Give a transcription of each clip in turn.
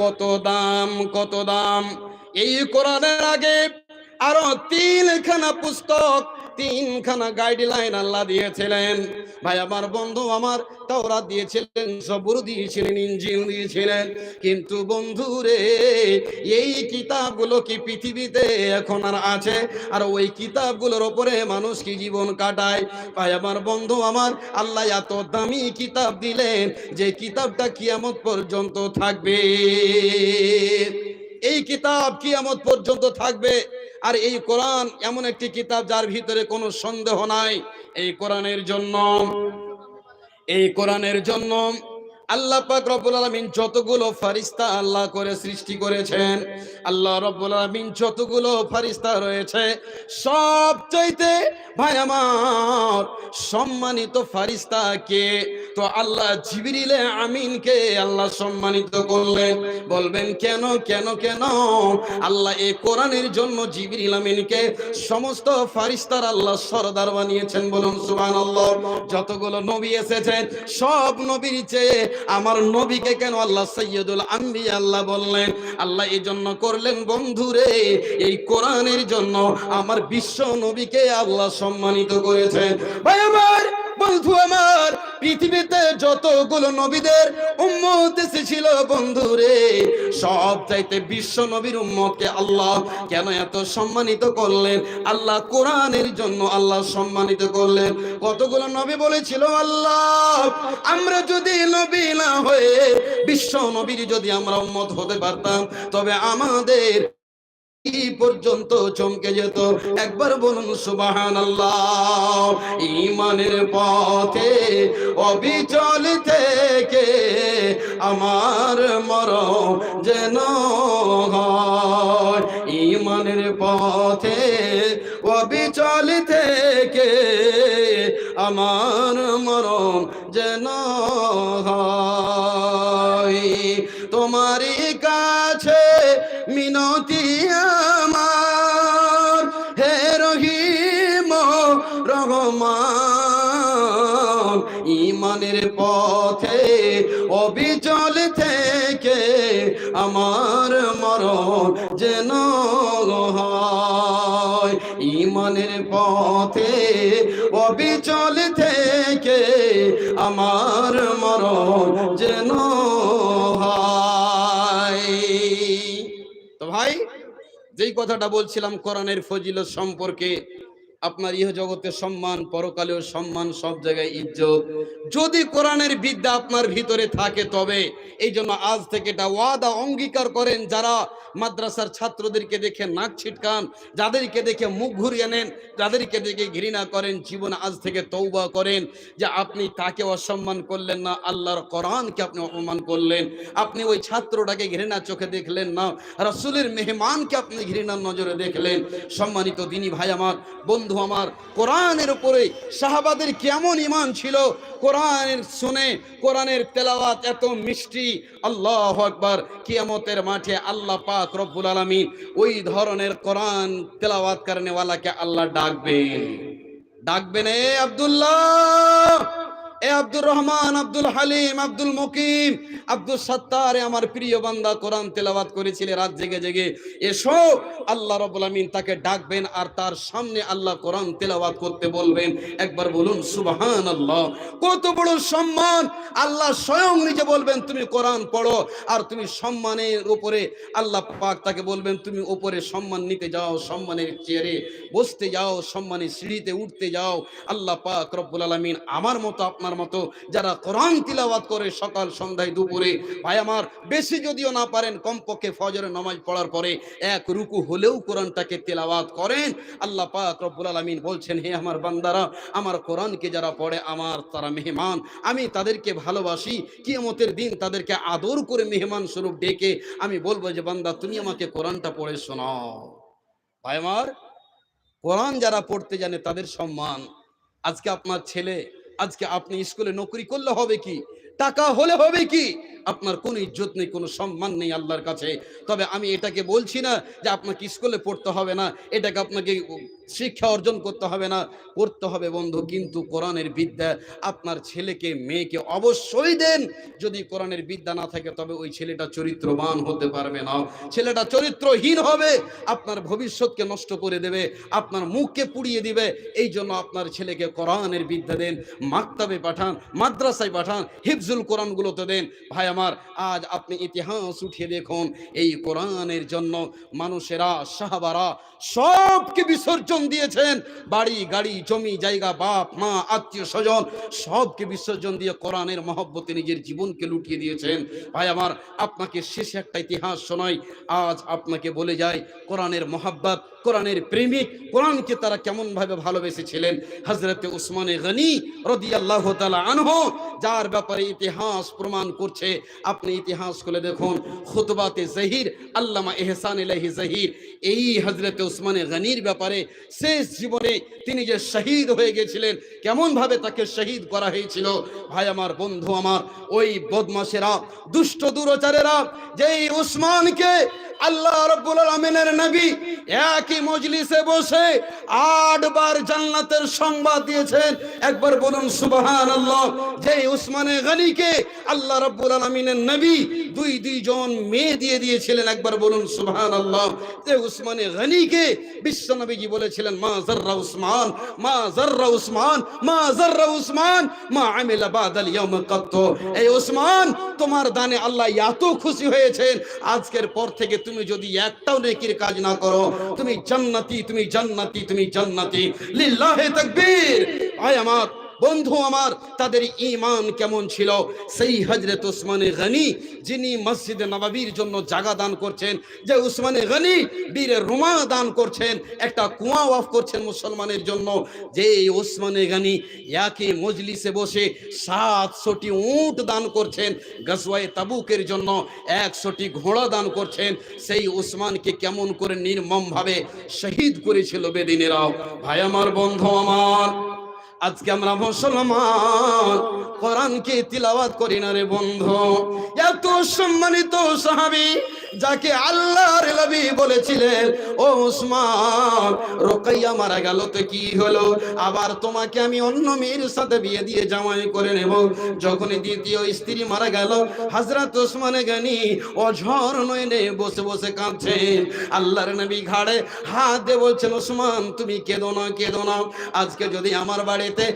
কত দাম কত দাম? এই কোরআনের আগে আরও তিনখানা পুস্তক তিনখানা গাইডলাইন আল্লাহ দিয়েছিলেন। ভাই, আমার বন্ধু আমার তাওরাত দিয়েছিলেন, সবুর দিয়েছিলেন ইঞ্জিল দিয়েছিলেন। কিন্তু বন্ধু রে এই কিতাবগুলো কি পৃথিবীতে এখন আর আছে? আর ওই কিতাবগুলোর ওপরে মানুষ কি জীবন কাটায়? ভাই, আমার বন্ধু আমার, আল্লাহ এত দামি কিতাব দিলেন যে কিতাবটা কিয়ামত পর্যন্ত থাকবে। এই কিতাব কিয়ামত পর্যন্ত থাকবে। আর এই কোরআন এমন একটি কিতাব যার ভিতরে কোনো সন্দেহ নাই। এই কোরআনের জন্য, এই কোরআনের জন্য আল্লাহ পাক রব্বুল আলামিন যতগুলো ফারিস্তা আল্লাহ করে সৃষ্টি করেছেন, আল্লাহ রব্বুল আলামিন যতগুলো ফারিস্তা রয়েছে সব চাইতে ভাই আমার সম্মানিত ফারিস্তা কে? তো আল্লাহ জিবরিলে আমিনকে আল্লাহ সম্মানিত করলেন। বলবেন, কেন কেন কেন? আল্লাহ এই কোরআনের জন্য জিবরিল আমিনকে সমস্ত ফারিস্তার আল্লাহ সরদার বানিয়েছেন বলুন সুবহানাল্লাহ। যতগুলো নবী এসেছেন, সব নবীর চেয়ে আমার নবীকে কেন আল্লাহ সৈয়দুল আম্বি আল্লাহ বললেন? আল্লাহ এই জন্য করলেন বন্ধুরে, এই কোরআনের জন্য আমার বিশ্ব নবীকে আল্লাহ সম্মানিত করেছেন। ভাই আমার বন্ধু আমার, পৃথিবীতে যতগুলো নবীদের উম্মত এসেছিল বন্ধু রে, সব চাইতে বিশ্ব নবীর উম্মতকে আল্লাহ কেন এত সম্মানিত করলেন? আল্লাহ কোরআনের জন্য আল্লাহ সম্মানিত করলেন। কতগুলো নবী বলেছিল, আল্লাহ, আমরা যদি নবী না হয়ে বিশ্ব নবীর যদি আমরা উম্মত হতে পারতাম, তবে আমাদের পর্যন্ত চমকে যেত। একবার বলুন সুবাহান আল্লাহ ইমানের পথে অবিচল থেকে আমার মর যেন ইমানের পথে অবিচল থেকে আমার মরণ যেন তোমারই কাছে মিনতি পথে অবিচল থেকে আমার মরণ যেন ইমানের পথে অবিচল থেকে আমার মরণ যেন তো ভাই, যেই কথাটা বলছিলাম কোরআনের ফজিলত সম্পর্কে আপনার ইহ জগতে সম্মান, পরকালেও সম্মান, সব জায়গায় ইজ্জত। যদি কোরআনের বিদ্যা আপনার ভিতরে থাকে, তবে এই জন্য আজ থেকে এটা ওয়াদা অঙ্গীকার করেন যারা মাদ্রাসার ছাত্রদেরকে দেখে নাক ছিটকান, যাদেরকে দেখে মুখ ঘুরিয়ে নেন, যাদেরকে দেখে ঘৃণা করেন, জীবন আজ থেকে তৌবা করেন যে আপনি তাকে অসম্মান করলেন না, আল্লাহর কোরআনকে আপনি অপমান করলেন। আপনি ওই ছাত্রটাকে ঘৃণা চোখে দেখলেন না, রাসূলের মেহমানকে আপনি ঘৃণার নজরে দেখলেন। সম্মানিত দিনী ভাই আমার, বন্ধু আমার, কোরআনের উপরে সাহাবাদের কেমন ইমান ছিল? কোরআনের শুনে, কোরআনের তেলাওয়াত এত মিষ্টি। আল্লাহ আকবার, কিয়ামতের মাঠে আল্লাহ পাক রব্বুল আলমী ওই ধরনের কোরআন তেলাওয়াত কারণেওয়ালাকে আল্লাহ ডাকবেন। ডাকবেন এ আব্দুল্লাহ! এ আব্দুর রহমান, আব্দুল হালিম, আব্দুল মকিম, আব্দুল সত্তার আমার প্রিয় বান্দা কোরআন তেলাবাদ করেছিলে রাত জেগে জেগে। এসো, আল্লাহ রব্বুল আমিন তাকে ডাকবেন আর তার সামনে আল্লাহ কোরআন তেলাবাদ করতে বলবেন। একবার বলুন সুবহান আল্লাহ কত বড় সম্মান। আল্লাহ স্বয়ং নিজে বলবেন, তুমি কোরআন পড়ো। আর তুমি সম্মানের উপরে আল্লাহ পাক তাকে বলবেন, তুমি উপরে সম্মান নিতে যাও, সম্মানের চেয়ারে বসতে যাও, সম্মানের সিঁড়িতে উঠতে যাও। আল্লাহ পাক রব্বুল আলামিন আমার মতো আপনার মতো যারা কোরআন তিলাওয়াত করে সকাল, সন্ধ্যায়, দুপুরে, ভাই আমার, বেশি যদিও না পারেন, কমপক্ষে ফজরের নামাজ পড়ার পরে এক রুকু হলেও কোরআনটাকে তেলাওয়াত করেন। আল্লাহ পাক রব্বুল আলামিন বলছেন, হে আমার বান্দারা, আমার কোরআনকে যারা পড়ে, আমার তারা মেহমান। আমি তাদেরকে ভালোবাসি, কিয়ামতের দিন তাদেরকে আদর করে মেহমান স্বরূপ ডেকে আমি বলব যে, বান্দা, তুমি আমাকে কোরআনটা পড়ে শোনাও। ভাই আমার, কোরআন যারা পড়তে জানে তাদের সম্মান। আজকে আপনার ছেলে আজকে আপনি স্কুলে নকরি করলে হবে কি? টাকা হলে হবে কি? আপনার কোনো ইজ্জত নেই, কোনো সম্মান নেই আল্লাহর কাছে। তবে আমি এটাকে বলছি না যে আপনাকে স্কুলে পড়তে হবে না। এটাকে আপনাকে শিক্ষা অর্জন করতে হবে না করতে হবে বন্ধু। কিন্তু কোরআনের বিদ্যা আপনার ছেলেকে, মেয়েকে অবশ্যই দেন। যদি কোরআনের বিদ্যা না থাকে, তবে ওই ছেলেটা চরিত্রবান হতে পারবে না। ছেলেটা চরিত্রহীন হবে, আপনার ভবিষ্যৎকে নষ্ট করে দেবে, আপনার মুখকে পুড়িয়ে দিবে। এই জন্য আপনার ছেলেকে কোরআনের বিদ্যা দেন, মাক্তাবে পাঠান, মাদ্রাসায় পাঠান, হিফজুল কোরআনগুলোতে দেন। ভাই আমার, আজ আপনি ইতিহাস উঠিয়ে দেখুন। এই কোরআনের জন্য মানুষেরা, সাহাবারা সবকে বিসর্জন দিয়েছেন। বাড়ি, গাড়ি, জমি, জায়গা, বাপ, মা, আত্মীয়, স্বজন, সবকে বিসর্জন দিয়ে কোরআনের মহব্বতে নিজের জীবনকে লুটিয়ে দিয়েছেন। ভাই আমার, আপনাকে শেষে একটা ইতিহাস শোনাই। আজ আপনাকে বলে যায় কোরআনের মহাব্বত কোরআনের প্রেমিক কোরআনকে তারা কেমন ভাবে ভালোবেসেছিলেন? হজরতে উসমানে গনি রদি আল্লাহ আনহ, যার ব্যাপারে ইতিহাস প্রমাণ করছে। আপনি ইতিহাস খুলে দেখুন। খুতবাতে জহির, আল্লামা এহসান ইলাহি জহির। এই হজরতে উসমানে গনির ব্যাপারে শেষ জীবনে তিনি যে শহীদ হয়ে গেছিলেন কেমন ভাবে তাকে শহীদ করা হয়েছিল? ভাই, আমার বন্ধু আমার, ওই বদমাশেরা, দুষ্ট দুরাচারেরা, যেই উসমানকে আল্লাহ রব্বুল আলমিনের নবী একই মজলিসে বসে আটবার জান্নাতের সংবাদ দিয়েছেন। একবার বলুন সুবাহ আল্লাহ যে উসমানে গনিকে আল্লাহ রব্বুল আলমিনের নবী দুই দুইজন মেয়ে দিয়ে দিয়েছিলেন একবার বলুন সুবহান আল্লাহ যে উসমানে গনিকে বিশ্ব নবীজি বলেছিলেন, মা জাররা উসমান, মা জাররা উসমান, মা জাররা উসমান, মা আমিলা বাদাল ইয়াউম কাত্ত এই উসমান, তোমার দানে আল্লাহ এত খুশি হয়েছেন, আজকের পর থেকে তুমি যদি একটাও নেকির কাজ না করো, তুমি জান্নাতি তুমি জান্নাতি তুমি জান্নাতি। লিল্লাহে তাকবীর। আয় বন্ধু আমার, তাদের ইমান কেমন ছিল? সেই হযরত উসমানে গনি, যিনি মসজিদে নববীর জন্য জায়গা দান করছেন, যে উসমানে গনি বীর রুমা দান করছেন, একটা কুয়া ওয়াফ করছেন মুসলমানের জন্য, যে উসমানে গনি একই মজলিসে বসে সাতশোটি উট দান করছেন, গজওয়ায়ে তাবুকের জন্য একশোটি ঘোড়া দান করছেন, সেই উসমানকে কেমন করে নির্মমভাবে শহীদ করেছিল বেদিনেরাও। ভাই আমার বন্ধু আমার আজকে আমরা মুসলমান কোরআনকে তিলাওয়াত করি না রে বন্ধু? এত সম্মানিত সাহাবী যাকে আল্লাহর নবী বলেছিলেন, ও উসমান, রোকাইয়া মারা গেল তো কি হলো? আবার তোমাকে আমি অন্য মেয়ের সাথে বিয়ে দিয়ে জামাই করে নেব। যখন দ্বিতীয় স্ত্রী মারা গেল, হযরত ওসমানে গানি অঝর নয়নে বসে বসে কাঁদছে। আল্লাহর নবী ঘাড়ে হাত দিয়ে বলছেন ওসমান তুমি কেঁদো না কেঁদো না। আজকে যদি আমার বাড়িতে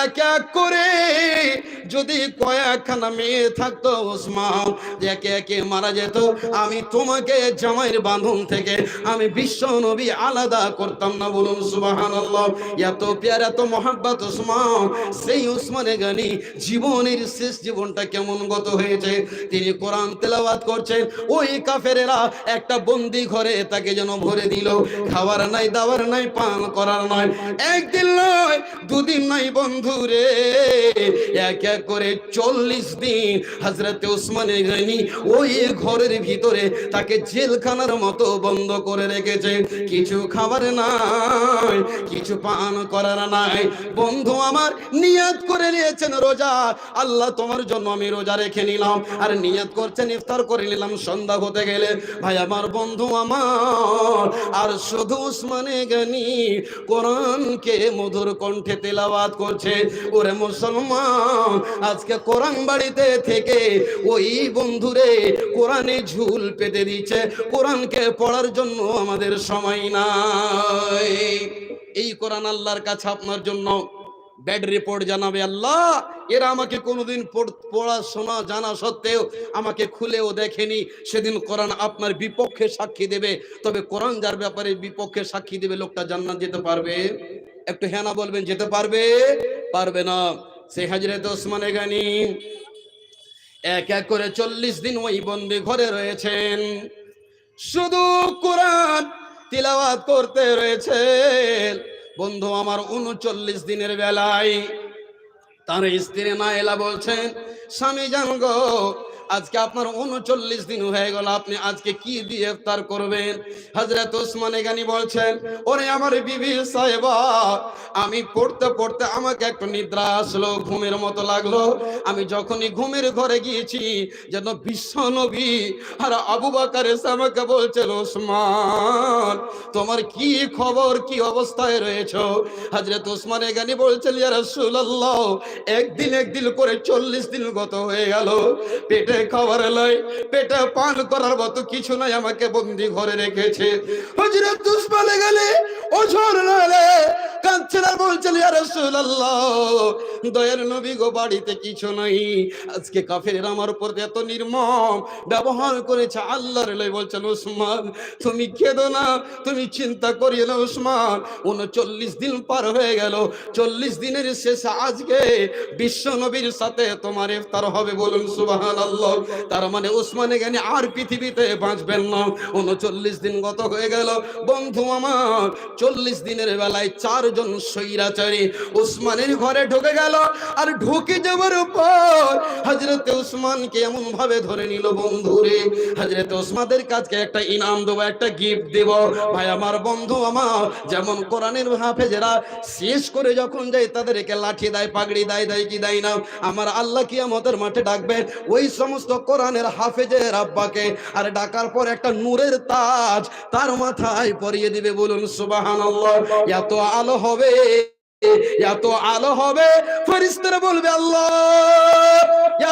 এক এক করে যদি কয়েকখানা মেয়ে থাকতো ওসমান একে একে মারা যেত, আমি তোমাকে জামাইয়ের বাঁধন থেকে আমি বিশ্ব নবী আলাদা করতাম না বলুন সুবাহান এত পেয়ার, এত মহাব্বত ওসমান, সেই উসমানে গানি জীবনের শেষ জীবনটা কেমন গত হয়েছে? তিনি কোরআন তেলাওয়াত করছেন, ওই কাফেরেরা একটা বন্দি ঘরে তাকে যেন ভরে দিল। খাবার নাই দাবার নাই, পান করার নয়। একদিন নয়, দুদিন নাই বন্ধু রে। এক এক করে চল্লিশ দিন হাজরতে উসমানে গানি ওই ঘরের ভিতরে তাকে জেলখানার মতো বন্ধ করে রেখেছে। কিছু খাবার নাই, কিছু পান করার নাই। বন্ধু আমার নিয়াত করে নিয়েছেন রোজা। আল্লাহ তোমার জন্য আমি রোজা রেখে নিলাম। আর নিয়াত করছেন, ইফতার করে নিলাম সন্ধ্যা হতে গেলে। ভাই আমার বন্ধু আমার, আর শুধু উসমানে গানি কোরআনকে মধুর কণ্ঠে তেলাওয়াত করছে। ওরে মুসলমান, আজকে কোরআন বাড়িতে থেকে ওই বন্ধুরে কোরআনে ঝুল পেতে দিচ্ছে। কোরআনকে পড়ার জন্য আমাদের সময় নাই। এই কোরআন আল্লাহর কাছে আপনার জন্য। ব্যাড রিপোর্ট জানাবে আল্লাহ। এরা আমাকে কোনোদিন পড়- পড়াশোনা জানা সত্ত্বেও আমাকে খুলেও দেখেনি। সেদিন কোরআন আপনার বিপক্ষে সাক্ষী দেবে। তবে কোরআন যার ব্যাপারে বিপক্ষে সাক্ষী দেবে, লোকটা জান্নাত যেতে পারবে। একটু হ্যাঁ না বলবেন, যেতে পারবে? পারবে না। সে হাজরত ওসমানে গানি এক এক করে চল্লিশ দিন ওই বন্দি ঘরে রয়েছেন। শুধু কোরআন তিলাওয়াত করতে রয়েছেন। বন্ধু, আমার উনচল্লিশ দিনের বেলায় তার স্ত্রী নাইলা বলছেন, স্বামী জান গো আজকে আপনার উনচল্লিশ দিন হয়ে গেল, আপনি আজকে কি দিয়ে ইফতার করবেন? হজরত ওসমানে গানি বলছেন, ওরে আমার বিবি সাহেবা, আমি পড়তে পড়তে আমাকে একটু নিদ্রা আসলো, ঘুমের মতো লাগল। আমি যখনই ঘুমের ঘরে গিয়েছি, যেন বিশ্ব নবী আর আবু বাকার আমাকে বলছেন, ওসমান, তোমার কি খবর, কি অবস্থায় রয়েছো? হজরত ওসমান এখানে বলছেন, ইয়া রাসূলুল্লাহ, একদিন একদিন করে চল্লিশ দিন গত হয়ে গেল। পেটে খাবার লয় পেটে পান করার মতো কিছু নাই আমাকে বন্দি ঘরে রেখেছে। হজরত ওসমান গেলে দয়ার নবী গো, বাড়িতে কিছু নাই। আজকে কাফের আমার উপর এত নির্মম ব্যবহার করেছে, আল্লাহর লয় বলছেন ওসমান তুমি কেঁদো না, তুমি চিন্তা করিও না ওসমান উনচল্লিশ দিন পার হয়ে গেল। চল্লিশ দিনের শেষে আজকে বিশ্ব নবীর সাথে তোমার ইফতার হবে বলুন সুবাহান তার মানে ওসমানে জ্ঞানী আর পৃথিবীতে বাঁচবেন না। উনচল্লিশ দিন গত হয়ে গেল। বন্ধু আমার, চল্লিশ দিনের বেলায় চারজন সৈরাচারী ওসমানের ঘরে ঢুকে গেল আর ঢুকে যাওয়ার পর হজরতে ওসমানকে এমন ভাবে ধরে নিল বন্ধুরে হজরত ওসমাদের কাছকে একটা ইনাম দেবো, একটা গিফট দেব। ভাই আমার বন্ধু আমার, যেমন কোরআনের হাফেজেরা শেষ করে যখন যায় তাদেরকে লাঠি দেয়, পাগড়ি দেয় দেয় কি দেয় না। আমার আল্লাহ কি আমাদের মাঠে ডাকবেন, ওই সমস্ত কোরআনের হাফেজের আব্বাকে আর ডাকার পর একটা নূরের তাজ তার মাথায় পরিয়ে দিবে বলুন, সুবহানাল্লাহ। এত আলো হবে, এত আলো হবে। ফরিস্তারা বলবে, আল্লাহ,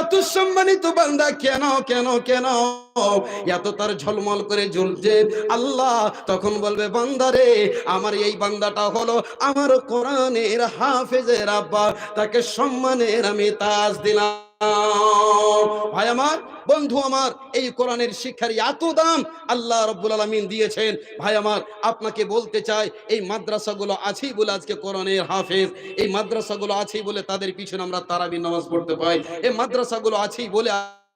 এত সম্মানিত বান্দা কেন কেন কেন? এত তার ঝলমল করে জ্বলছে। আল্লাহ তখন বলবে বান্দারে আমার এই বান্দাটা হলো আমার কোরআনের হাফেজের আব্বা। তাকে সম্মানের আমি তাজ দিলাম। ভাই আমার, বন্ধু আমার, এই কোরআনের শিক্ষার এত দাম আল্লাহ রব্বুল আলমিন দিয়েছেন। ভাই আমার, আপনাকে বলতে চাই, এই মাদ্রাসাগুলো আছেই বলে আজকে কোরআনের হাফেজ। এই মাদ্রাসাগুলো আছেই বলে তাদের পিছনে আমরা তারাবি নামাজ পড়তে পাই। এই মাদ্রাসাগুলো আছেই বলে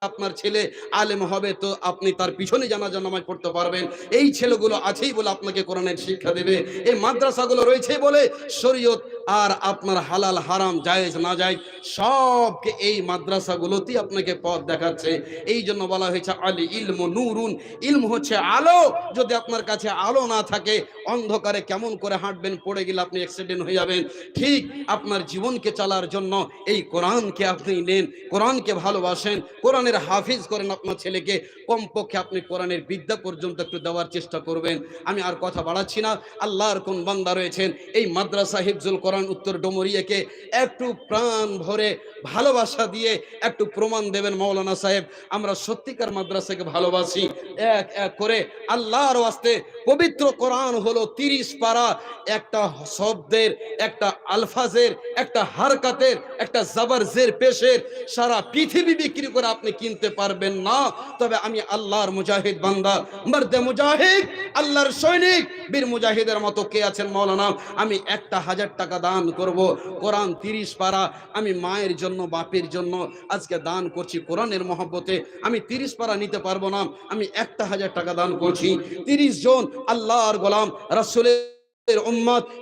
আপনার ছেলে আলেম হবে তো আপনি তার পিছনে জানাজা নামাজ পড়তে পারবেন। এই ছেলেগুলো আছেই বলে আপনাকে কোরআনের শিক্ষা দেবে। এই মাদ্রাসাগুলো রয়েছে বলে শরীয়ত আর আপনার হালাল, হারাম, জায়েজ, না যায় সবকে এই মাদ্রাসাগুলোতেই আপনাকে পথ দেখাচ্ছে। এই জন্য বলা হয়েছে, আলী ইলম নুরুন। ইলম হচ্ছে আলো। যদি আপনার কাছে আলো না থাকে, অন্ধকারে কেমন করে হাঁটবেন, পড়ে গেলে আপনি অ্যাক্সিডেন্ট হয়ে যাবেন। ঠিক আপনার জীবনকে চালার জন্য এই কোরআনকে আপনি নেন, কোরআনকে ভালোবাসেন, কোরআনের হাফিজ করেন আপনার ছেলেকে, কমপক্ষে আপনি কোরআনের বিদ্যা পর্যন্ত একটু দেওয়ার চেষ্টা করবেন। আমি আর কথা বাড়াচ্ছি না। আল্লাহর কোন বান্দা রয়েছেন, এই মাদ্রাসা হিফজুল কোরআন উত্তর ডোমরিয়াকে একটু প্রাণ ভরে ভালোবাসা দিয়ে একটু প্রমাণ দেবেন মৌলানা সাহেব। আমরা সত্যিকার মাদ্রাসাকে ভালোবাসি। এক এক করে আল্লাহর ওয়াস্তে পবিত্র কোরআন হলো তিরিশ পারা একটা শব্দের, একটা আলফাজের, একটা হারকাতের, একটা জাবারজের পেশের সারা পৃথিবী বিক্রি করে আপনি কিনতে পারবেন না। তবে আমি আল্লাহর মুজাহিদ বান্দা। মর্দে মুজাহিদ, আল্লাহর সৈনিক। বীর মুজাহিদের মতো কে আছেন মৌলানা? আমি একটা হাজার টাকা দান করব। কোরআন তিরিশ পারা। আমি মায়ের জন্য, বাপের জন্য আজকে দান করছি কোরআনের মহব্বতে। আমি তিরিশ পারা নিতে পারব না। আমি একটা হাজার টাকা দান করছি। তিরিশ জন আল্লাহর গোলাম, রাসুলের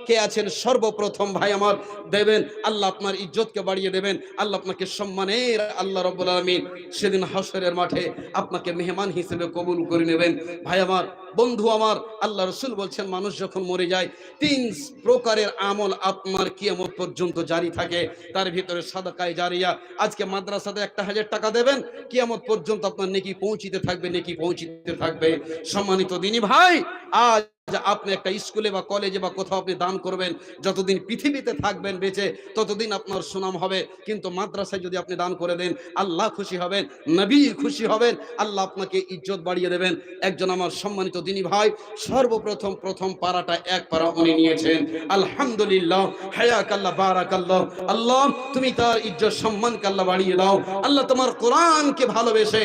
কে আছেন? সর্বপ্রথম ভাই আমার। দেবেন, আল্লাহ আপনার ইজ্জতকে বাড়িয়ে দেবেন। আল্লাহ আপনাকে সম্মানের, আল্লাহ রব্বুল আলমিন সেদিন হাসরের মাঠে আপনাকে মেহমান হিসেবে কবুল করে নেবেন। ভাই আমার বন্ধু আমার, আল্লাহ রসুল বলছেন, মানুষ যখন মরে যায়, তিন প্রকারের আমল আপনার কিয়ামত পর্যন্ত জারি থাকে। তার ভিতরে সাদাকায় জারিয়া, আজকে মাদ্রাসাতে একটা হাজার টাকা দেবেন, কিয়ামত পর্যন্ত আপনার নেকি পৌঁছিতে থাকবে, নেকি পৌঁছিতে থাকবে। সম্মানিত দিনী ভাই, আজ আপনি একটা স্কুলে বা কলেজে বা কোথাও আপনি দান করবেন, যতদিন পৃথিবীতে থাকবেন বেঁচে, ততদিন আপনার সুনাম হবে। কিন্তু মাদ্রাসায় যদি আপনি দান করে দেন, আল্লাহ খুশি হবেন, নবী খুশি হবেন, আল্লাহ আপনাকে ইজ্জত বাড়িয়ে দেবেন। একজন আমার সম্মানিত দিনী ভাই, সর্বপ্রথম, প্রথম পাড়াটা এক পাড়া উনি নিয়েছেন। আলহামদুলিল্লাহ হায়াক আল্লাহ বারাক আল্লাহ, তুমি তার ইজ্জত, সম্মানকে আল্লাহ বাড়িয়ে দাও। আল্লাহ তোমার কোরআনকে ভালোবেসে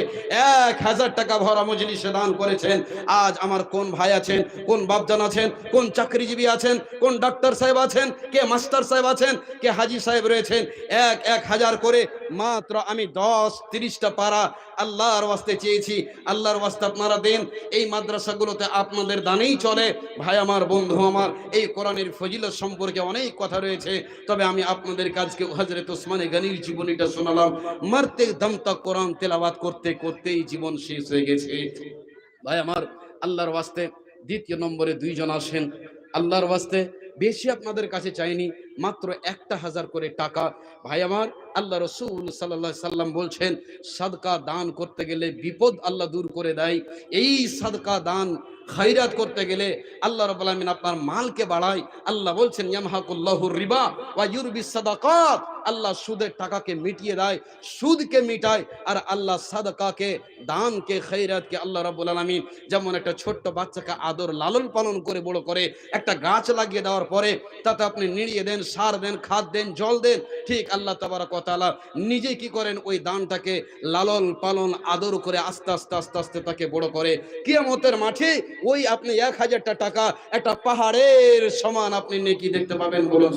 এক হাজার টাকা ভরা মজলিসে দান করেছেন। আজ আমার কোন ভাই আছেন, কোন বাপজান আছেন, কোন চাকরিজীবী আছেন, কোন ডাক্তার সাহেব আছেন, কে মাস্টার সাহেব আছেন, কে হাজি সাহেব রয়েছেন, এক এক হাজার করে মাত্র আমি দশ, তিরিশটা পাড়া আল্লাহর ওয়াস্তে চেয়েছি, আল্লাহর ওয়াস্তে আপনারা দেন। এই মাদ্রাসাগুলোতে আপনাদের দানেই চলে। ভাই, আমার বন্ধু, আমার এই কোরআনের ফজিলত সম্পর্কে অনেক কথা রয়েছে। তবে আমি আপনাদের কাজকে হজরত ওসমানে গানির জীবনীটা শোনালাম। মারতে দমতা কোরআন তেলাওয়াত করতে, করতেই জীবন শেষ হয়ে গেছে। ভাই, আমার আল্লাহর ওয়াস্তে দ্বিতীয় নম্বরে দুইজন আসেন। আল্লাহর ওয়াস্তে বেশি আপনাদের কাছে চাইনি, মাত্র একটা হাজার করে টাকা। ভাই আমার, আল্লাহ রসুল সাল্লা সাল্লাম বলছেন, সাদকা দান করতে গেলে বিপদ আল্লাহ দূর করে দেয়। এই সাদকা দান খাইরাত করতে গেলে আল্লাহ রবাহিন আপনার মালকে বাড়ায়। আল্লাহ বলছেন ইয়ামহাকুল্লাহুর রিবা ওয়া ইউরবি সাদাকাত। আল্লাহ সুদের টাকাকে মিটিয়ে দেয়, সুদকে মিটায় আর আল্লাহ সাদকাকে, দানকে, খৈরাতকে আল্লাহ রাব্বুল আলামিন যেমন একটা ছোট্ট বাচ্চাকে আদর, লালন পালন করে, বড় করে, একটা গাছ লাগিয়ে দেওয়ার পরে তাতে আপনি নিড়িয়ে দেন, সার দেন, খাদ দেন, জল দেন, ঠিক আল্লাহ ওয়া তাআলা নিজে কি করেন? ওই দানটাকে লালন পালন, আদর করে আস্তে আস্তে আস্তে আস্তে তাকে বড় করে। কিয়ামতের মাঠে ওই আপনি এক হাজারটা টাকা একটা পাহাড়ের সমান আপনি নেকি দেখতে পাবেন বলুন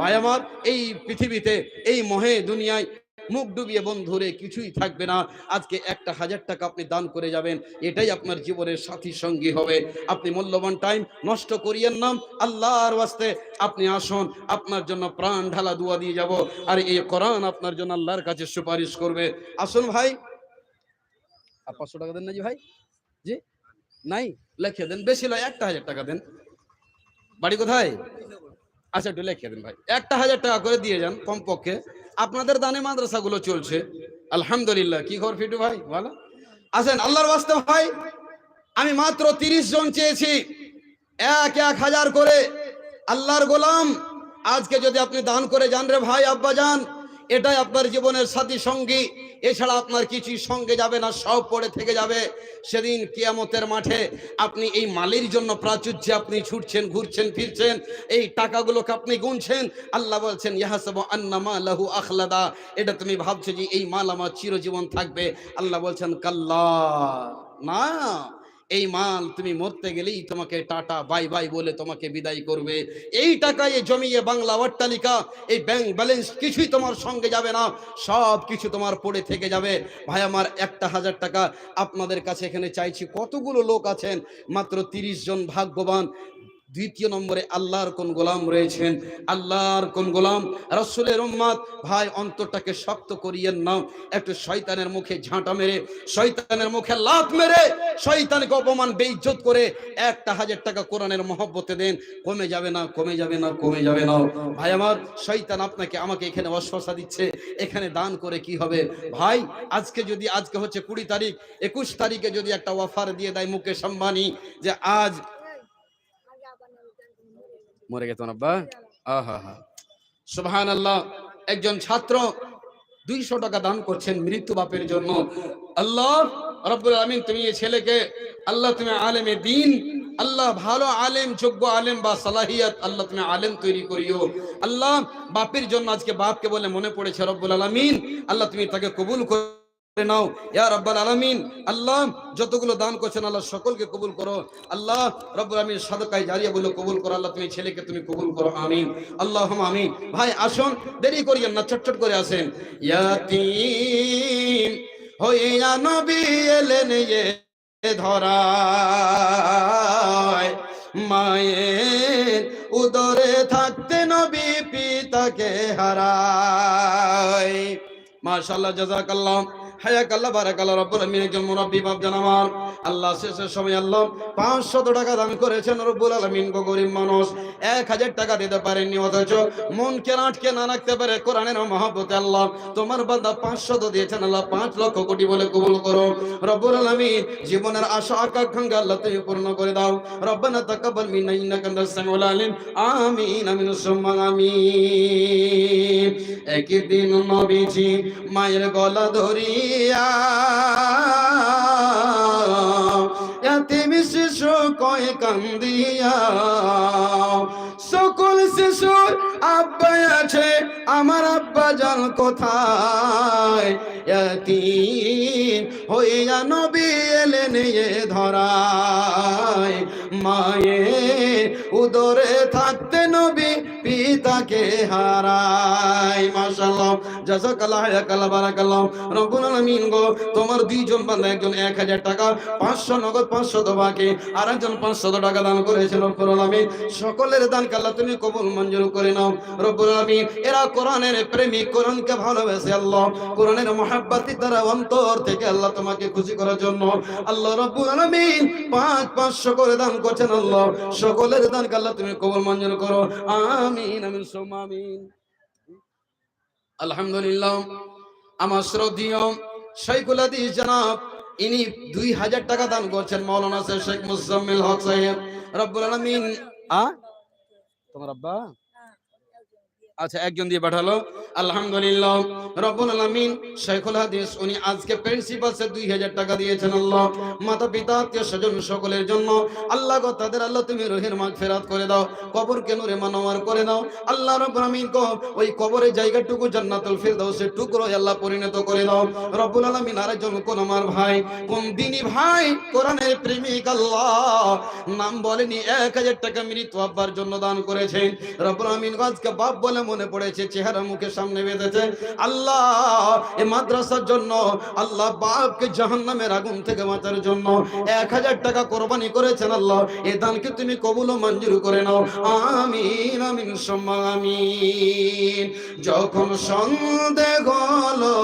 ভাই আমার, এই পৃথিবীতে এই মহে দুনিয়ায় মুখ ডুবিয়ে বন্ধুরে কিছুই থাকবে না। আজকে একটা হাজার টাকা আপনি দান করে যাবেন, এটাই আপনার জীবনের সাথী সঙ্গী হবে। আপনি মূল্যবান টাইম নষ্ট করিয়েন নাম আল্লাহর ওয়াস্তে আপনি আসুন, আপনার জন্য প্রাণ ঢালা দুয়া দিয়ে যাব। আর এই কোরআন আপনার জন্য আল্লাহর কাছে সুপারিশ করবে। আসুন ভাই। আর পাঁচশো টাকা দেন না জি ভাই? জি? নাই? লেখে দেন। বেশি নয়, একটা হাজার টাকা দেন। বাড়ি কোথায়? আচ্ছা একটু লেখে দেন ভাই। একটা হাজার টাকা করে দিয়ে যান কমপক্ষে। আপনাদের দানে মাদ্রাসাগুলো চলছে। আলহামদুলিল্লাহ। কি খবর ফিটু ভাই? ভালো? আসেন আল্লাহর বাস্তে ভাই, আমি মাত্র তিরিশ জন চেয়েছি। এক এক হাজার করে। আল্লাহর গোলাম, আজকে যদি আপনি দান করে যান রে ভাই, আব্বা যান, এটাই আপনার জীবনের সাথী সঙ্গী। এছাড়া আপনার কিছুই সঙ্গে যাবে না, সব পড়ে থেকে যাবে। সেদিন কেয়ামতের মাঠে আপনি এই মালের জন্য প্রাচুর্যে আপনি ছুটছেন, ঘুরছেন, ফিরছেন, এই টাকাগুলোকে আপনি গুনছেন। আল্লাহ বলছেন, ইয়াহাসব আন্নামা লাহু আখলাদা। এটা তুমি ভাবছ যে এই মাল আমার চিরজীবন থাকবে। আল্লাহ বলছেন, কাল্লা, না। এই মাল তুমি মরতে গেলেই তোমাকে টাটা, বাই বাই বলে তোমাকে বিদায় করবে। এই টাকায় জমিয়ে বাংলা অট্টালিকা, এই ব্যাংক ব্যালেন্স কিছুই তোমার সঙ্গে যাবে না সব কিছু তোমার পড়ে থেকে যাবে। ভাই, আমার একটা হাজার টাকা আপনাদের কাছে এখানে চাইছি। কতগুলো লোক আছেন? মাত্র তিরিশ জন ভাগ্যবান। দ্বিতীয় নম্বরে আল্লাহর কোন গোলাম রয়েছেন? আল্লাহর কোন গোলাম? রসুলের উম্মাদ ভাই, অন্তরটাকে শক্ত করিয়েন না একটু শয়তানের মুখে ঝাঁটা মেরে, শয়তানের মুখে লাত মেরে, শয়তানকে অপমান, বেইজ্জত করে একটা হাজার টাকা কোরআনের মহব্বতে দেন। কমে যাবে না, কমে যাবে না, কমে যাবে না। ভাই আমার, শয়তান আপনাকে, আমাকে এখানে অশ্বাসা দিচ্ছে। এখানে দান করে কি হবে? ভাই, আজকে যদি, আজকে হচ্ছে কুড়ি তারিখ, একুশ তারিখে যদি একটা অফার দিয়ে দেয় মুকেশ আম্বানি, যে আজ মরে গেত আব্বা আহা সুবহান আল্লাহ একজন ছাত্র দুইশো টাকা দান করছেন মৃত্যু বাপের জন্য। আল্লাহ রব্বুল আমিন তুমি এই ছেলেকে, আল্লাহ তুমি আলেমে দিন, আল্লাহ ভালো আলেম, যোগ্য আলেম বা সালাহিয়াত, আল্লাহ তুমি আলেম তৈরি করিও। আল্লাহ বাপের জন্য আজকে বাপকে বলে মনে পড়েছে, রব্বুল আলামিন, আল্লাহ তুমি তাকে কবুল করে নাও। ইয়া রব্বাল আলামিন, আল্লাহ যতগুলো দান করছেন আল্লাহ সকলকে কবুল করো। আল্লাহ রব্বুল আলামিন সাদকায় জারিয়া বলে কবুল করো আল্লাহ, তুমি ছেলেকে তুমি কবুল করো, আমিন। আল্লাহুম্মা আমিন। ভাই, আসুন, দেরি করিয়েন না চটচট করে আসেন। ইয়াতিম হইয়া নবী এলেন ধরায়। মায়ের উদরে থাকতে নবী পিতাকে হারায়। মাশাআল্লাহ, জাযাকাল্লাহ। হায়াক আল্লাহ বারাক আল্লাহ রব্বুল আলামিন একজন মুরাব্বি বাপ জানামার আল্লাহ শেষের সময় আল্লাহ 500 টাকা দান করেছেন রব্বুল আলামিন, গো গরিব মানুষ। 1000 টাকা দিতে পারেননি, অথচ মন কে আটকে না রাখতে পারে কোরআনের মহব্বতে আল্লাহ। তোমার বান্দা 500 দিয়েছেন, আল্লাহ 5 লক্ষ কোটি বলে কবুল করো। রব্বুল আলামিন, জীবনের আশা আকাঙ্ক্ষা আল্লাহ তুমি পূর্ণ করে দাও। রব্বানা তাকাব্বাল মিন্না ইন্নাকা আনতাস সামিউল আলিম। আমিন আমিন, সুম্মা, আমিন। একদিন নবীজি মায়ের গলা ধরিয়া এতিম শিশু কয় কান্দিয়া, সকল শিশুর আব্বা আছে, আমার আব্বা জান কোথায়? হইয়া নবী এলেন ধরায়। মায়ে, উদরে থাকতে নবী পিতাকে হারাই মাশাআল্লাহ জাযাকাল্লাহ ইয়াকাল্লাহ বারাকাল্লাহ। রব্বুল আলামিন গো, তোমার দুইজন বান্দা একজন 1000 টাকা 500 নগদ 500 দবাকে আর একজন 500 টাকা দান করেছে রব্বুল আলামিন। সকলের দান আল্লাহ তুমি কবুল মঞ্জুর করে নাও। রব্বুল আলামিন, এরা কোরআনের প্রেমিক, কোরআনকে ভালোবাসে আল্লাহ। কোরআনের মহাব্বতি তারা অন্তর থেকে আল্লাহ তোমাকে খুশি করার জন্য আল্লাহ রব্বুল আলামিন পাঁচ, পাঁচশো করে দান করছেন আল্লাহ। সকলের দান আল্লাহ তুমি কবল মঞ্জুর করো। আমিন আমিন সোমামিন আলহামদুলিল্লাহ, আমার শ্রদ্ধীয় শৈকুলাদি জনাব, ইনি দুই হাজার টাকা দান করছেন মৌলানা শেখ মুজাম্মিল হক সাহেব। রব্বুল আলমিন। আ? তোমার আব্বা? আচ্ছা একজন দিয়ে পাঠালো। আলহামদুলিল্লাহ, রব্বুল শেখুল হাদিস, উনি আজকে প্রিন্সিপাল স্যার 2000 টাকা দিয়েছেন আল্লাহ। মাতা পিতা আত্মীয় স্বজন সকলের জন্য। আল্লাহ তাদের আল্লাহ তুমি রহির মাগফিরাত করে দাও। কবর কে নূরে মানওয়ার করে দাও। আল্লাহ ওই কবরের জায়গাটুকু জান্নাতুল টুকরো আল্লাহ পরিণত করে দাও। রব্বুল আলামিন, আরেকজন কোন আমার ভাই, কোন দিনী ভাই, কোরআনের প্রেমিক আল্লাহ। নাম বলেনি 1000 টাকা মৃত্যু আব্বার জন্য দান করেছেন রব্বুল আলামিন গো, আজকে বাপ বলে মনে পড়েছে চেহারা মুখে সামনে বেঁধেছে। আল্লাহ, এ মাদ্রাসার জন্য, আল্লাহ বাপকে জাহান্নামের আগুন থেকে বাঁচার জন্য এক হাজার টাকা কোরবানি করেছেন আল্লাহ। এ দানকে তুমি কবুল ও মঞ্জুর করে নাও। আমিন আমিন সম্মা আমিন। যখন সন্দেহ হলো,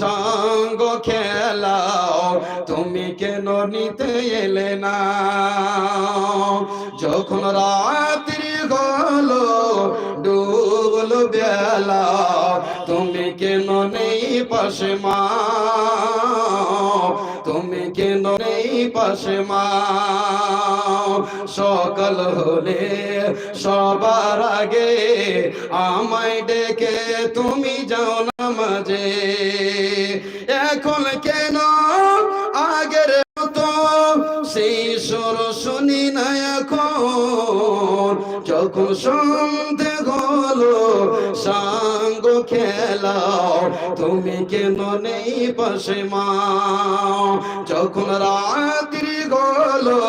সঙ্গ খেলাও, তুমি কেন নিতে এলে না? যখন রাত্রি হলো বেলা, তুমি কেন নেই পাশে মা? তুমি কেন নেই পাশে মা? সকাল হলে সবার আগে আমায় ডেকে তুমি যাও না মাঝে। এখন কেন সেই সর শুনি না এখন। যখন শুনতে হলো, সাঙ্গ খেলাও, তুমি কেন নেই পাশে মা? যখন রাত্রি হলো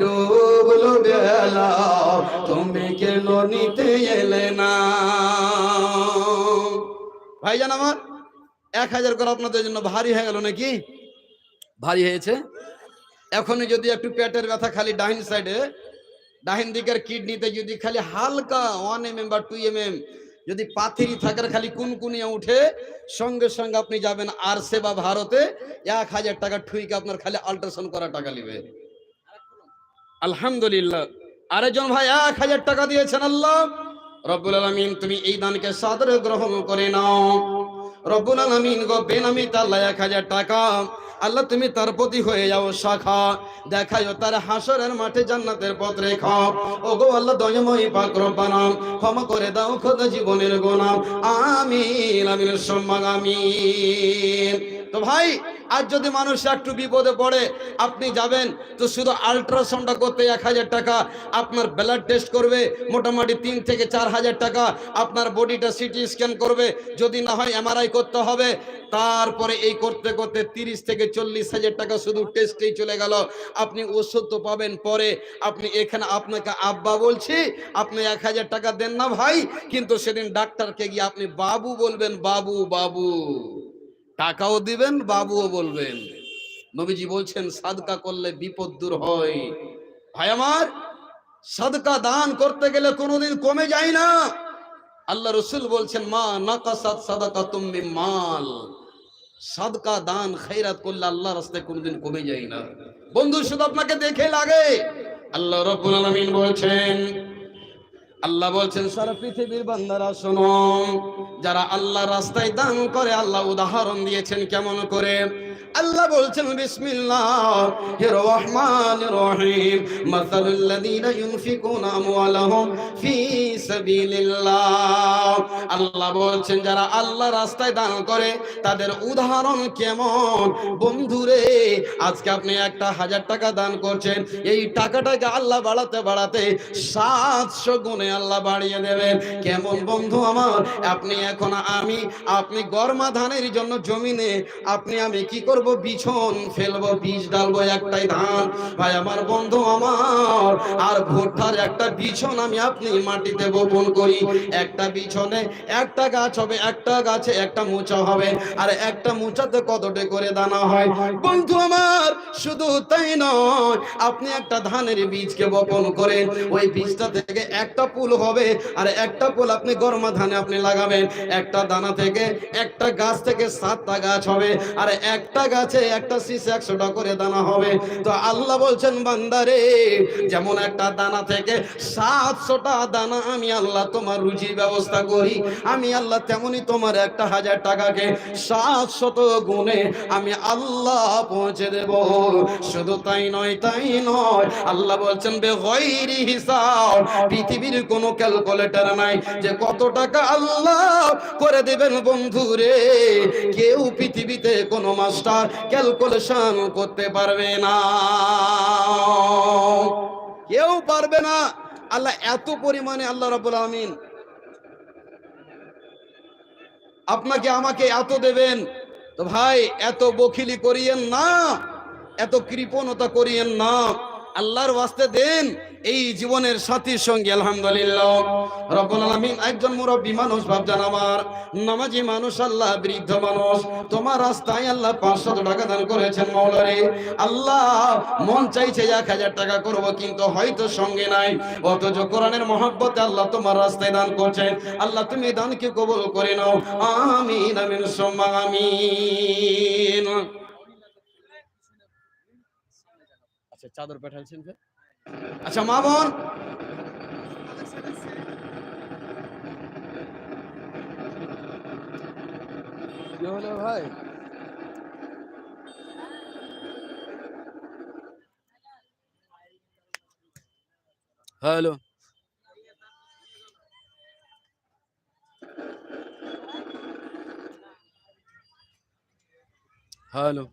ডুবলো বেলা তুমি কেন নিতে এলে না? ভাইজান আমার, এক হাজার করে আপনাদের জন্য ভারী হয়ে গেল নাকি? ভারী হয়েছে? এখনই যদি একটু পেটের ব্যথা খালি ডাইন সাইডে ডাইন দিকের কিডনিতে যদি খালি হালকা ওয়ান এম এম বা টু এম এম যদি পাথিরি থাকার খালি কুনকুনিয়ে উঠে, সঙ্গে সঙ্গে আপনি যাবেন আর সেবা ভারতে, এক হাজার টাকা ঠুইকে আপনার খালি আল্ট্রাসাউন্ড করা টাকা নেবে। আলহামদুলিল্লাহ। আরেকজন ভাই, এক হাজার টাকা দিয়েছেন আল্লাহ। রব্বুল আলমিন, তুমি এই দানকে সাদরে গ্রহণ করে নাও। রব্বুল আলমিন গো বেনামি তাল্লা এক হাজার টাকা। আল্লাহ তুমি তার প্রতি হয়ে যাও শাখা। দেখায়ও তার হাসরের মাঠে জান্নাতের পথ রেখা। ও গো আল্লাহ দয়ময় পাকর বানাম ক্ষমা করে দাও খোদা জীবনের গোনাম আমিন আমিন সম্মান আমিন। তো ভাই, আর যদি মানুষ একটু বিপদে পড়ে, আপনি যাবেন, তো শুধু আল্ট্রাসাউন্ডটা করতে এক হাজার টাকা, আপনার ব্লাড টেস্ট করবে, মোটামুটি তিন থেকে চার হাজার টাকা, আপনার বডিটা সিটি স্ক্যান করবে, যদি না হয় এমআরআই করতে হবে, তারপরে এই করতে করতে তিরিশ থেকে চল্লিশ হাজার টাকা শুধু টেস্টেই চলে গেল। আপনি ওষুধ তো পাবেন পরে, আপনি এখানে আপনাকে আব্বা বলছি, আপনি এক হাজার টাকা দেন না ভাই, কিন্তু সেদিন ডাক্তারকে গিয়ে আপনি বাবু বলবেন, বাবু বাবু। টাকাও দিবেন, বাবুও বলবেন। নবীজি বলছেন, সাদকা করলে বিপদ দূর হয়। ভাই আমার, সাদকা দান করতে গেলে কোনোদিন কমে যায় না। আল্লাহ রসুল বলছেন, মা নাকাসাত সাদাকা তুমি মাল সাদকা দান খৈরাত করলে আল্লাহ রাস্তায় কোনোদিন কমে যায় না। বন্ধু, শুধু আপনাকে দেখে লাগে। আল্লাহ রব্বুল আলামিন বলছেন আল্লাহ বলছেন, সারা পৃথিবীর বান্দারা শোনো, যারা আল্লাহ রাস্তায় দান করে, আল্লাহ উদাহরণ দিয়েছেন কেমন করে? আল্লাহ বলছেন বিসমিল্লাহির রহমানির রহিম মাসালুল লাযীনা ইউনফিকুনা আমওয়ালাহুম সাবিলিল্লাহ। আল্লাহ বলছেন, যারা আল্লাহ রাস্তায় দান করে, তাদের উদাহরণ কেমন? বন্ধুরে, আজকে আপনি একটা হাজার টাকা দান করছেন, এই টাকাটাকে আল্লাহ বাড়াতে বাড়াতে সাতশো গুণে আল্লাহ বাড়িয়ে দেবেন। কেমন বন্ধু আমার? আপনি এখন আমি, আপনি গরমা ধানের জন্য জমিনে, আপনি আমি কি করব? বিছন, ফেলব বীজ, ডালবো একটাই ধান। ভাই, আমার বন্ধু আমার, আর ভুট্টার একটা বিছন আমি আপনি মাটিতে বপন করি। একটা বিছনে একটা গাছ হবে, একটা গাছে একটা মোচা হবে, আর একটা মোচাতে কতটা করে দানা হয়? বন্ধু আমার, শুধু তাই নয়, আপনি একটা ধানের বীজকে বপন করেন। ওই বীজটা থেকে একটা ফুল হবে, আর একটা ফুল আপনি গরমা ধানে আপনি লাগাবেন। একটা দানা থেকে একটা গাছ থেকে সাতটা গাছ হবে, আর একটা গাছে একটা শীষ একশোটা করে দানা হবে। তো আল্লাহ বলছেন, বান্দারে, যেমন একটা দানা থেকে সাতশোটা দানা আমি আল্লাহ তোমার রুজির ব্যবস্থা করি। আমি আল্লাহ তেমনি তোমার একটা হাজার টাকাকে সাতশত গুণে আমি আল্লাহ পৌঁছে দেব। শুধু তাই নয় তাই নয়, আল্লাহ বলছেন বে গয়রি হিসাব, পৃথিবীর কোনো ক্যালকুলেটর নাই যে কত টাকা আল্লাহ করে দেবেন বন্ধু রে কেউ পৃথিবীতে কোনো মাস্টার ক্যালকুলেশন করতে পারবে না। কেউ পারবে না। আল্লাহ এত পরিমাণে আল্লাহ রাবুল আমিন আপনাকে আমাকে এত দেবেন। তো ভাই, এত বখিলি করিয়েন না, এত কৃপণতা করিয়েন না। আল্লাহর ওয়াস্তে দেন। এই জীবনের সাথীর সঙ্গে আলহামদুলিল্লাহ। রব্বুল আলামিন একজন মুরব্বী মানুষ ভাবজান আমার। নামাজি মানুষ, আল্লাহ বৃদ্ধ মানুষ। তোমার রাস্তায় আল্লাহ পাঁচশো টাকা দান করেছেন মৌলারে। আল্লাহ মন চাইছে এক হাজার টাকা করব, কিন্তু হয়তো সঙ্গে নাই। অথচ কোরআনের মহব্বতে আল্লাহ তোমার রাস্তায় দান করছেন। আল্লাহ তুমি দানকে কবুল করে নাও। আমিন আমিন, সোম্মা, আমিন। আচ্ছা চাদর পাঠাচ্ছেন যে? আচ্ছা মা বোন কি হলো ভাই হ্যালো হ্যালো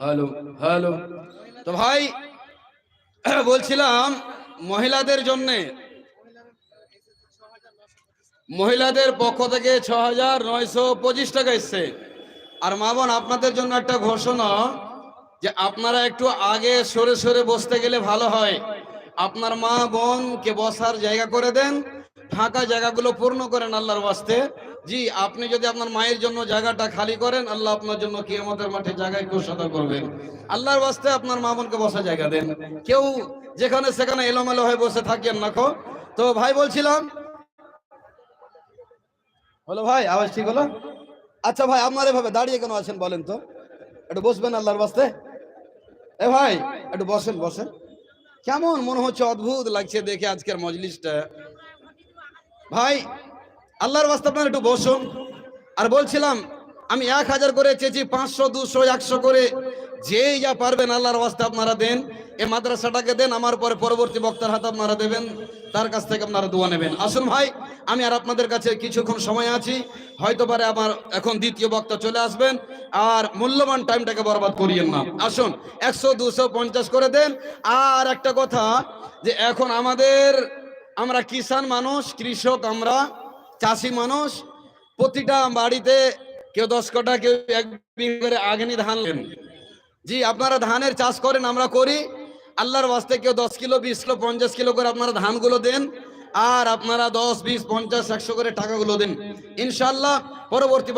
হ্যালো হ্যালো তো ভাই বলছিলাম মহিলাদের জন্য মহিলাদের পক্ষ থেকে ছ হাজার নয়শো পঁচিশ টাকা এসছে। আর মা বোন, আপনাদের জন্য একটা ঘোষণা যে আপনারা একটু আগে সরে সরে বসতে গেলে ভালো হয়। আপনার মা বোনকে বসার জায়গা করে দেন, ফাঁকা জায়গাগুলো পূর্ণ করেন আল্লাহর বাস্তে জি, আপনি যদি আপনার মায়ের জন্য জায়গাটা খালি করেন, আল্লাহ আপনার জন্য কিয়ামতের মাঠে জায়গায় কুশতা করবেন। আল্লাহর বাস্তে আপনার মা বোনকে বসার জায়গা দেন। কেউ যেখানে সেখানে এলোমেলো হয়ে বসে থাকেন না তো ভাই বলছিলাম হলো ভাই, আওয়াজ ঠিক হলো? আচ্ছা ভাই, আপনার এভাবে দাঁড়িয়ে কেন আছেন বলেন তো? একটু বসবেন আল্লাহর বাস্তে? এ ভাই, একটু বসেন বসেন। কেমন মনে হচ্ছে অদ্ভুত লাগছে দেখে আজকের মজলিসটা? ভাই, আল্লাহর বাস্তে আপনার একটু বসুন। আর বলছিলাম, আমি এক হাজার করে চেয়েছি, পাঁচশো, দুশো, একশো করে। যেই যা পারবেন আল্লাহর বাস্তে আপনারা দেন। এ মাদ্রাসাটাকে দেন, আমার পরে পরবর্তী বক্তার হাতে আপনারা দেবেন। তার কাছ থেকে আপনারা দোয়া নেবেন। আসুন ভাই আমি আর আপনাদের কাছে কিছুক্ষণ সময় আছি। হয়তো পারে আমার এখন দ্বিতীয় বক্তা চলে আসবেন। আর মূল্যবান টাইমটাকে বরবাদ করিয়েন না। আসুন, একশো, দুশো, পঞ্চাশ করে দেন। আর একটা কথা, যে এখন আমাদের, আমরা কিষান মানুষ, কৃষক আমরা, চাষি মানুষ, প্রতিটা বাড়িতে কেউ দশ কটা, কেউ এক করে আগনি ধান জি, আপনারা ধানের চাষ করেন, আমরা করি। আল্লাহর বাস্তে কেউ দশ কিলো, বিশ কিলো, পঞ্চাশ কিলো করে আপনারা ধানগুলো দেন। আর আপনারা দশ বিশ পঞ্চাশ একশো করে টাকাগুলো দেন। ইনশাল্লাহ পরবর্তী